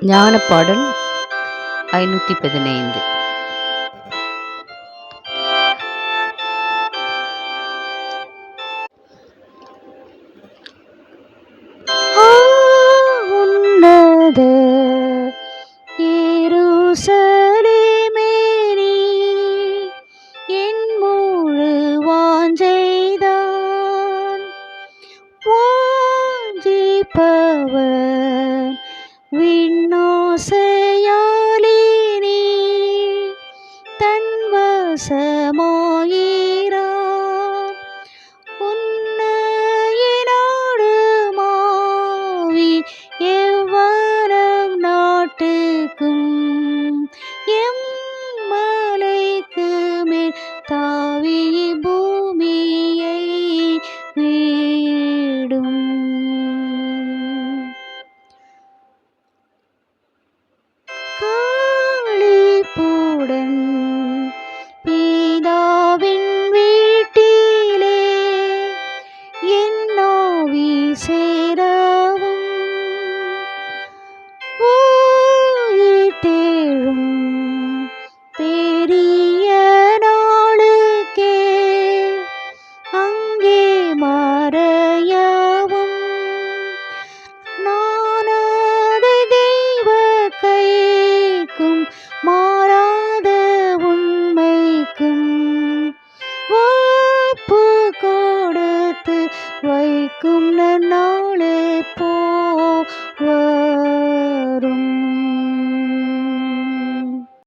ஞானப்பாடல் ஐநூற்றி பதினைந்து. But வசமாயிரான் உன்னையினோடு மாவி எவ்வனம் நாட்டுக்கும் எம் மலைக்கு மேல் தாவி பூமியை வீடும். கா வீசேர இருக்கும் நாளே போவா